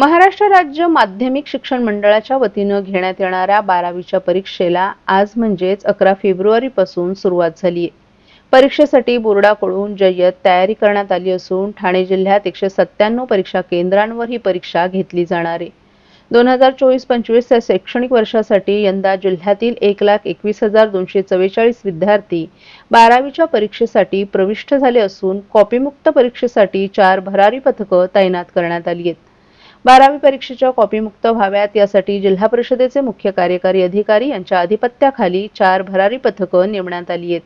महाराष्ट्र राज्य माध्यमिक शिक्षण मंडळाच्या वतीनं घेण्यात येणाऱ्या बारावीच्या परीक्षेला आज म्हणजेच अकरा फेब्रुवारीपासून सुरुवात झाली आहे परीक्षेसाठी बोर्डाकडून जय्यत तयारी करण्यात आली असून ठाणे जिल्ह्यात एकशे सत्त्याण्णव परीक्षा केंद्रांवर ही परीक्षा घेतली जाणार आहे. दोन हजार चोवीस पंचवीस या शैक्षणिक वर्षासाठी यंदा जिल्ह्यातील एक लाख एकवीस हजार दोनशे चव्वेचाळीस विद्यार्थी बारावीच्या परीक्षेसाठी प्रविष्ट झाले असून कॉपीमुक्त परीक्षेसाठी चार भरारी पथकं तैनात करण्यात आली आहेत. बारावी परीक्षेच्या कॉपीमुक्त व्हाव्यात. यासाठी जिल्हा परिषदेचे मुख्य कार्यकारी अधिकारी यांच्या अधिपत्याखाली चार भरारी पथकं नेमण्यात आली आहेत.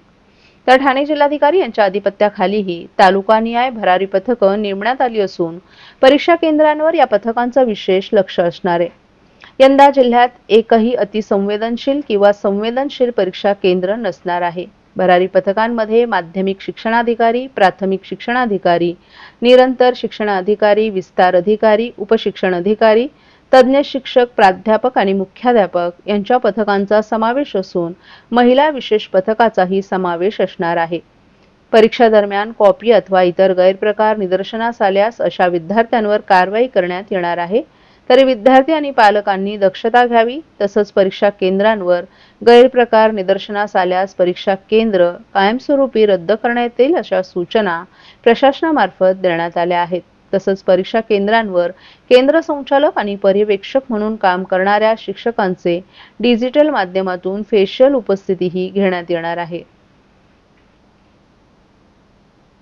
तर ठाणे जिल्हाधिकारी यांच्या अधिपत्याखालीही तालुकानिहाय भरारी पथकं नेमण्यात आली असून परीक्षा केंद्रांवर या पथकांचं विशेष लक्ष असणार आहे. यंदा जिल्ह्यात एकही अतिसंवेदनशील किंवा संवेदनशील परीक्षा केंद्र नसणार आहे. भरारी पथकांमध्ये माध्यमिक शिक्षणाधिकारी प्राथमिक शिक्षणाधिकारी निरंतर शिक्षणाधिकारी विस्तार अधिकारी उपशिक्षण अधिकारी तज्ज्ञ शिक्षक प्राध्यापक आणि मुख्याध्यापक यांच्या पथकांचा समावेश असून महिला विशेष पथकाचाही समावेश असणार आहे. परीक्षा दरम्यान कॉपी अथवा इतर गैरप्रकार निदर्शनास आल्यास अशा विद्यार्थ्यांवर कारवाई करण्यात येणार आहे. तरी विद्यार्थी आणि पालकांनी दक्षता घ्यावी तसंच परीक्षा केंद्रांवर गैरप्रकार निदर्शनास आल्यास परीक्षा केंद्र कायमस्वरूपी रद्द करण्यात येईल अशा सूचना प्रशासनामार्फत देण्यात आल्या आहेत. तसंच परीक्षा केंद्रांवर केंद्र संचालक आणि पर्यवेक्षक म्हणून काम करणाऱ्या शिक्षकांचे डिजिटल माध्यमातून फेशियल उपस्थितीही घेण्यात येणार आहे.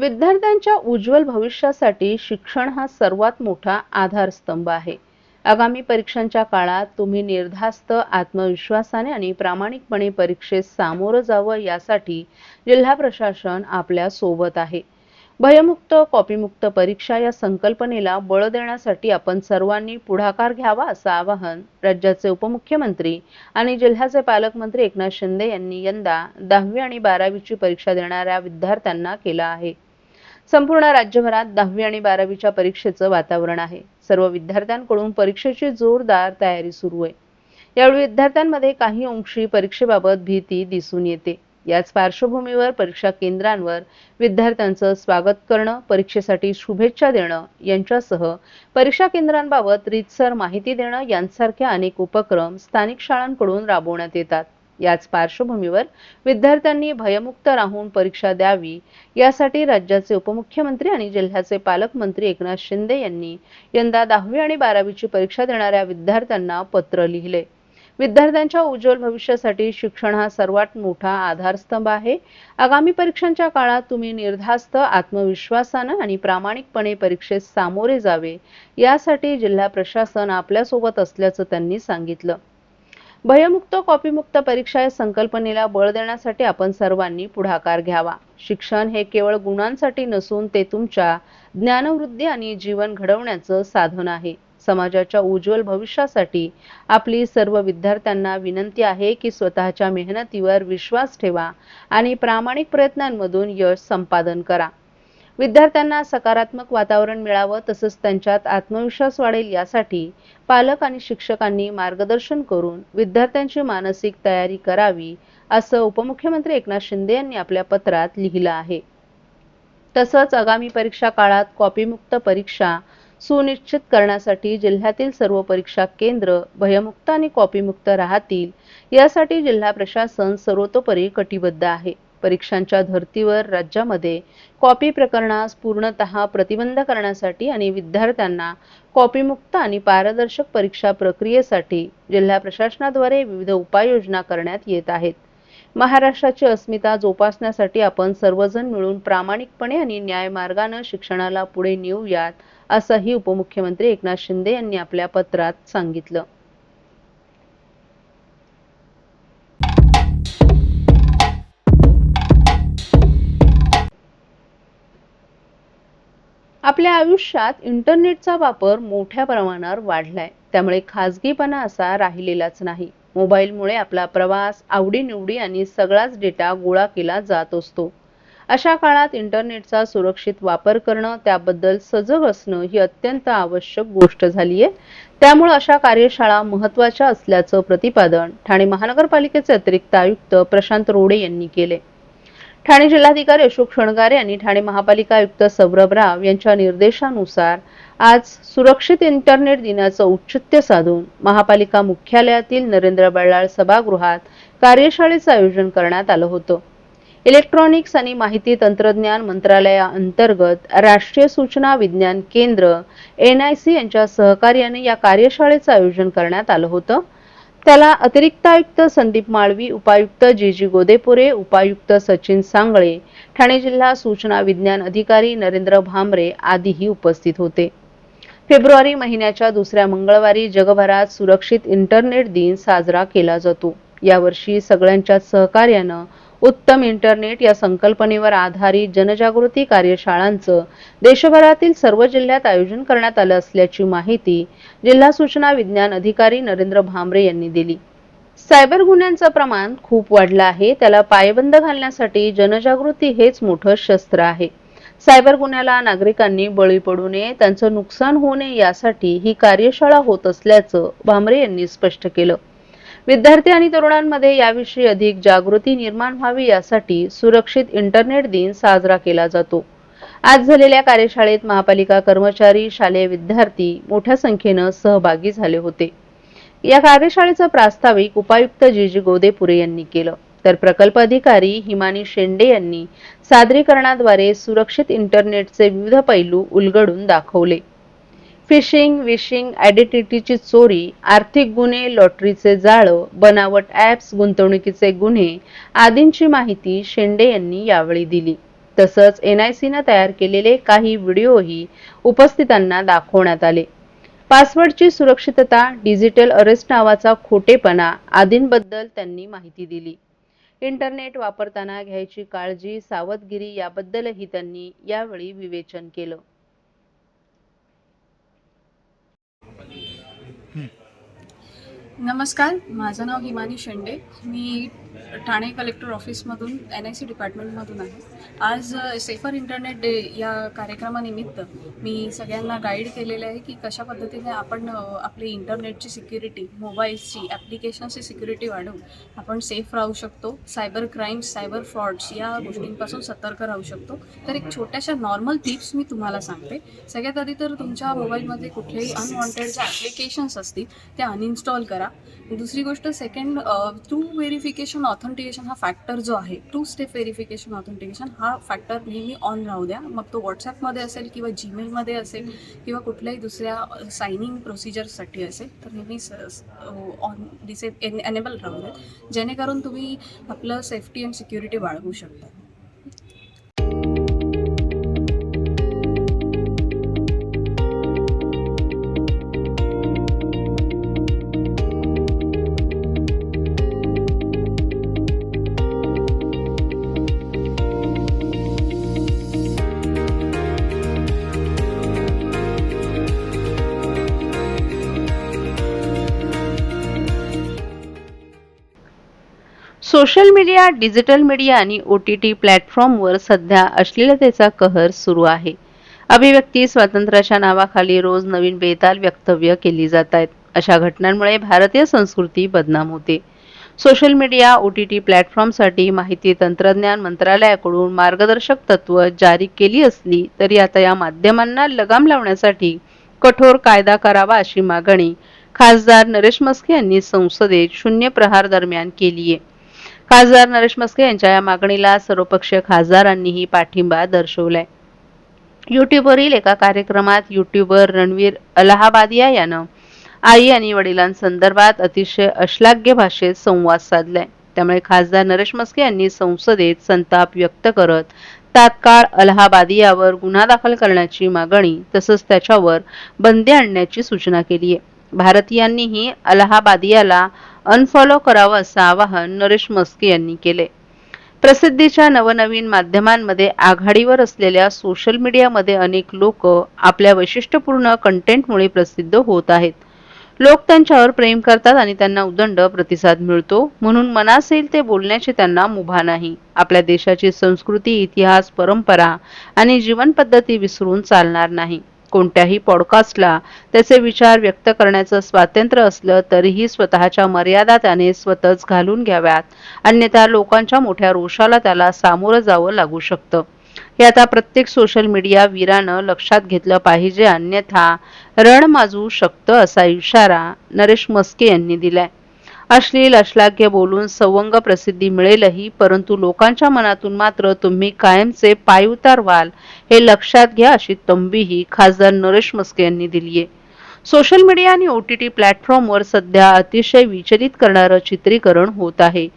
विद्यार्थ्यांच्या उज्ज्वल भविष्यासाठी शिक्षण हा सर्वात मोठा आधारस्तंभ आहे. आगामी परीक्षांच्या काळात तुम्ही निर्धास्त आत्मविश्वासाने आणि प्रामाणिकपणे परीक्षेस सामोरं जावं यासाठी जिल्हा प्रशासन आपल्यासोबत आहे. भयमुक्त कॉपीमुक्त परीक्षा या संकल्पनेला बळ देण्यासाठी आपण सर्वांनी पुढाकार घ्यावा असं आवाहन राज्याचे उपमुख्यमंत्री आणि जिल्ह्याचे पालकमंत्री एकनाथ शिंदे यांनी यंदा दहावी आणि बारावीची परीक्षा देणाऱ्या विद्यार्थ्यांना केलं आहे. संपूर्ण राज्यभरात दहावी आणि बारावीच्या परीक्षेचं वातावरण आहे. सर्व विद्यार्थ्यांकडून परीक्षेची जोरदार तयारी सुरू आहे. यावेळी विद्यार्थ्यांमध्ये काही अंशी परीक्षेबाबत भीती दिसून येते. याच पार्श्वभूमीवर परीक्षा केंद्रांवर विद्यार्थ्यांचं स्वागत करणं परीक्षेसाठी शुभेच्छा देणं यांच्यासह परीक्षा केंद्रांबाबत रीतसर माहिती देणं यांसारखे अनेक उपक्रम स्थानिक शाळांकडून राबवण्यात येतात. याच पार्श्वभूमीवर विद्यार्थ्यांनी भयमुक्त राहून परीक्षा द्यावी यासाठी राज्याचे उपमुख्यमंत्री आणि जिल्ह्याचे पालकमंत्री एकनाथ शिंदे यांनी यंदा दहावी आणि बारावीची परीक्षा देणाऱ्या विद्यार्थ्यांना पत्र लिहिले. विद्यार्थ्यांच्या उज्ज्वल भविष्यासाठी शिक्षण हा सर्वात मोठा आधारस्तंभ आहे. आगामी परीक्षांच्या काळात तुम्ही निर्धास्त आत्मविश्वासानं आणि प्रामाणिकपणे परीक्षेत सामोरे जावे यासाठी जिल्हा प्रशासन आपल्यासोबत असल्याचं त्यांनी सांगितलं. भयमुक्त कॉपीमुक्त परीक्षा या संकल्पनेला बळ देण्यासाठी आपण सर्वांनी पुढाकार घ्यावा. शिक्षण हे केवळ गुणांसाठी नसून ते तुमच्या ज्ञानवृद्धी आणि जीवन घडवण्याचं साधन आहे. समाजाच्या उज्ज्वल भविष्यासाठी आपली सर्व विद्यार्थ्यांना विनंती आहे की स्वतःच्या मेहनतीवर विश्वास ठेवा आणि प्रामाणिक प्रयत्नांमधून यश संपादन करा. विद्यार्थ्यांना सकारात्मक वातावरण मिळावं तसंच त्यांच्यात आत्मविश्वास वाढेल यासाठी पालक आणि शिक्षकांनी मार्गदर्शन करून विद्यार्थ्यांची मानसिक तयारी करावी असं उपमुख्यमंत्री एकनाथ शिंदे यांनी आपल्या पत्रात लिहिलं आहे. तसंच आगामी परीक्षा काळात कॉपीमुक्त परीक्षा सुनिश्चित करण्यासाठी जिल्ह्यातील सर्व परीक्षा केंद्र भयमुक्त आणि कॉपीमुक्त राहतील यासाठी जिल्हा प्रशासन सर्वतोपरी कटिबद्ध आहे. परीक्षांच्या धर्तीवर राज्यामध्ये कॉपी प्रकरणास पूर्णतः प्रतिबंध करण्यासाठी आणि विद्यार्थ्यांना कॉपीमुक्त आणि पारदर्शक परीक्षा प्रक्रियेसाठी जिल्हा प्रशासनाद्वारे विविध उपाययोजना करण्यात येत आहेत. महाराष्ट्राची अस्मिता जोपासण्यासाठी आपण सर्वजण मिळून प्रामाणिकपणे आणि न्यायमार्गानं शिक्षणाला पुढे नेऊयात असंही उपमुख्यमंत्री एकनाथ शिंदे यांनी आपल्या पत्रात सांगितलं. आपल्या आयुष्यात इंटरनेटचा वापर मोठ्या प्रमाणावर वाढलाय. त्यामुळे खाजगीपणा असा राहिलेलाच नाही. मोबाईलमुळे आपला प्रवास आवडीनिवडी आणि सगळाच डेटा गोळा केला जात असतो. अशा काळात इंटरनेटचा सुरक्षित वापर करणं त्याबद्दल सजग असणं ही अत्यंत आवश्यक गोष्ट झाली आहे त्यामुळे अशा कार्यशाळा महत्त्वाच्या असल्याचं प्रतिपादन ठाणे महानगरपालिकेचे अतिरिक्त आयुक्त प्रशांत रोडे यांनी केले ठाणे जिल्हाधिकारी अशोक शणगारे आणि ठाणे महापालिका आयुक्त सौरभ राव यांच्या निर्देशानुसार आज सुरक्षित इंटरनेट दिनाचं औचित्य साधून महापालिका मुख्यालयातील नरेंद्र बल्लाळ सभागृहात कार्यशाळेचं आयोजन करण्यात आलं होतं. इलेक्ट्रॉनिक्स आणि माहिती तंत्रज्ञान मंत्रालयाअंतर्गत राष्ट्रीय सूचना विज्ञान केंद्र एन आय सी यांच्या सहकार्याने या कार्यशाळेचं आयोजन करण्यात आलं होतं. त्याला अतिरिक्त आयुक्त संदीप माळवी उपायुक्त जी जी गोदेपुरे उपायुक्त सचिन सांगळे ठाणे जिल्हा सूचना विज्ञान अधिकारी नरेंद्र भामरे आदीही उपस्थित होते. फेब्रुवारी महिन्याच्या दुसऱ्या मंगळवारी जगभरात सुरक्षित इंटरनेट दिन साजरा केला जातो. यावर्षी सगळ्यांच्या सहकार्यानं उत्तम इंटरनेट या संकल्पनेवर आधारित जनजागृती कार्यशाळांचं देशभरातील सर्व जिल्ह्यात आयोजन करण्यात आलं असल्याची माहिती जिल्हा सूचना विज्ञान अधिकारी नरेंद्र भांबरे यांनी दिली. सायबर गुन्ह्यांचं प्रमाण खूप वाढलं आहे. त्याला पायबंद घालण्यासाठी जनजागृती हेच मोठं शस्त्र आहे. सायबर गुन्ह्याला नागरिकांनी बळी पडू नये त्यांचं नुकसान होऊ नये यासाठी ही कार्यशाळा होत असल्याचं भामरे यांनी स्पष्ट केलं. विद्यार्थी आणि तरुणांमध्ये याविषयी अधिक जागृती निर्माण व्हावी यासाठी सुरक्षित इंटरनेट दिन साजरा केला जातो. आज झालेल्या कार्यशाळेत महापालिका कर्मचारी शालेय विद्यार्थी मोठ्या संख्येनं सहभागी झाले होते. या कार्यशाळेचं प्रास्ताविक उपायुक्त जी जी गोदेपुरे यांनी केलं. तर प्रकल्प अधिकारी हिमानी शेंडे यांनी सादरीकरणाद्वारे सुरक्षित इंटरनेटचे विविध पैलू उलगडून दाखवले. फिशिंग विशिंग आयडेंटिटीची चोरी आर्थिक गुन्हे लॉटरीचे जाळं बनावट ॲप्स गुंतवणुकीचे गुन्हे आदींची माहिती शेंडे यांनी यावेळी दिली. तसंच एन आय सीनं तयार केलेले काही व्हिडिओही उपस्थितांना दाखवण्यात आले. पासवर्डची सुरक्षितता डिजिटल अरेस्ट नावाचा खोटेपणा आदींबद्दल त्यांनी माहिती दिली. इंटरनेट वापरताना घ्यायची काळजी सावधगिरी याबद्दलही त्यांनी यावेळी विवेचन केलं. नमस्कार माझं नाव हिमानी शेंडे. मी ठाणे कलेक्टर ऑफिसमधून एन आय सी डिपार्टमेंटमधून आहे. आज सेफर इंटरनेट डे या कार्यक्रमानिमित्त मी सगळ्यांना गाईड केलेलं आहे की कशा पद्धतीने आपण आपली इंटरनेटची सिक्युरिटी मोबाईल्सची ॲप्लिकेशन्सची सिक्युरिटी वाढवून आपण सेफ राहू शकतो. सायबर क्राईम्स सायबर फ्रॉड्स या गोष्टींपासून सतर्क राहू शकतो. तर एक छोट्याशा नॉर्मल टिप्स मी तुम्हाला सांगते. सगळ्यात आधी तर तुमच्या मोबाईलमध्ये कुठलेही अनवॉन्टेड ज्या ॲप्लिकेशन्स असतील ते अनइन्स्टॉल करा. दुसरी गोष्ट सेकंड थ्रू व्हेरिफिकेशन ऑथेंटिकेशन हा फॅक्टर जो आहे टू स्टेप व्हेरिफिकेशन ऑथेंटिकेशन हा फॅक्टर नेहमी ऑन राहू द्या. मग तो व्हॉट्सॲपमध्ये असेल किंवा जीमेलमध्ये असेल किंवा कुठल्याही दुसऱ्या सायनिंग प्रोसिजर्ससाठी असेल तर नेहमी ऑन डिसे एनेबल राहू द्या. जेणेकरून तुम्ही आपलं सेफ्टी अँड सिक्युरिटी बाळगू शकता. सोशल मीडिया डिजिटल मीडिया आणि ओ टी टी प्लॅटफॉर्मवर सध्या अश्लीलतेचा कहर सुरू आहे. अभिव्यक्ती स्वातंत्र्याच्या नावाखाली रोज नवीन बेताल वक्तव्य केली जात आहेत. अशा घटनांमुळे भारतीय संस्कृती बदनाम होते. Social media O T T प्लॅटफॉर्मसाठी माहिती तंत्रज्ञान मंत्रालयाकडून मार्गदर्शक तत्व जारी केली असली तरी आता या माध्यमांना लगाम लावण्यासाठी कठोर कायदा करावा अशी मागणी खासदार नरेश मस्के यांनी संसदेत शून्य प्रहार दरम्यान केली आहे खासदार नरेश मस्के यांच्या या मागणीला सर्वपक्षीय खासदारांनीही पाठिंबा दर्शवलाय. युट्यूबवरील एका कार्यक्रमात युट्यूबर रणवीर अलाहाबादिया यानं आई आणि वडिलांसंदर्भात अतिशय अश्लाघ्य भाषेत संवाद साधलाय. त्यामुळे खासदार नरेश मस्के यांनी संसदेत संताप व्यक्त करत तात्काळ अलाहाबादियावर गुन्हा दाखल करण्याची मागणी तसंच त्याच्यावर बंदी आणण्याची सूचना केली आहे भारतीयांनीही अलाहाबादियाला अनफॉलो करावं असं आवाहन नरेश मस्के यांनी केले. प्रसिद्धीच्या नवनवीन माध्यमांमध्ये आघाडीवर असलेल्या सोशल मीडियामध्ये अनेक लोक आपल्या वैशिष्ट्यपूर्ण कंटेंटमुळे प्रसिद्ध होत आहेत. लोक त्यांच्यावर प्रेम करतात आणि त्यांना उदंड प्रतिसाद मिळतो. म्हणून मनासेल ते बोलण्याची त्यांना मुभा नाही. आपल्या देशाची संस्कृती इतिहास परंपरा आणि जीवन पद्धती विसरून चालणार नाही. कोणत्याही पॉडकास्टला त्याचे विचार व्यक्त करण्याचं स्वातंत्र्य असलं तरीही स्वतःच्या मर्यादा त्याने स्वतःच घालून घ्याव्यात. अन्यथा लोकांच्या मोठ्या रोषाला त्याला सामोरं जावं लागू शकतं. हे आता प्रत्येक सोशल मीडिया वीरानं लक्षात घेतलं पाहिजे. अन्यथा रण माजू शकतं असा इशारा नरेश मस्के यांनी दिलाय. अश्लील अश्लाघ्य बोलून सवंग प्रसिद्धी मिळेलही परंतु लोकांच्या मनातून मात्र तुम्ही कायमचे पाय उतार व्हाल हे लक्षात घ्या अशी तंबीही खासदार नरेश मस्के यांनी दिली आहे. सोशल मीडिया आणि ओ टी टी प्लॅटफॉर्मवर सध्या अतिशय विचलित करणारं चित्रीकरण होत आहे.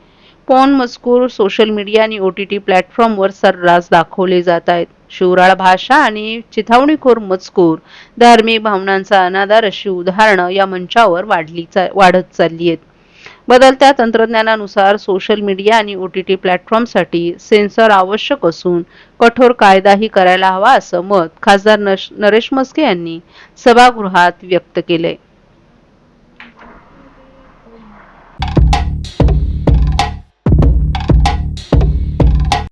पॉन मजकूर सोशल मीडिया आणि ओ टी टी प्लॅटफॉर्मवर सर्रास दाखवले जात आहेत. शिवराळ भाषा आणि चिथावणीखोर मजकूर धार्मिक भावनांचा अनादार अशी उदाहरणं या मंचावर वाढली चा- वाढत चालली आहेत. बदलत्या तंत्रज्ञानानुसार सोशल मीडिया आणि ओ टी टी प्लॅटफॉर्मसाठी सेन्सर आवश्यक असून कठोर कायदाही करायला हवा असं मत खासदार नश- नरेश मस्के यांनी सभागृहात व्यक्त केले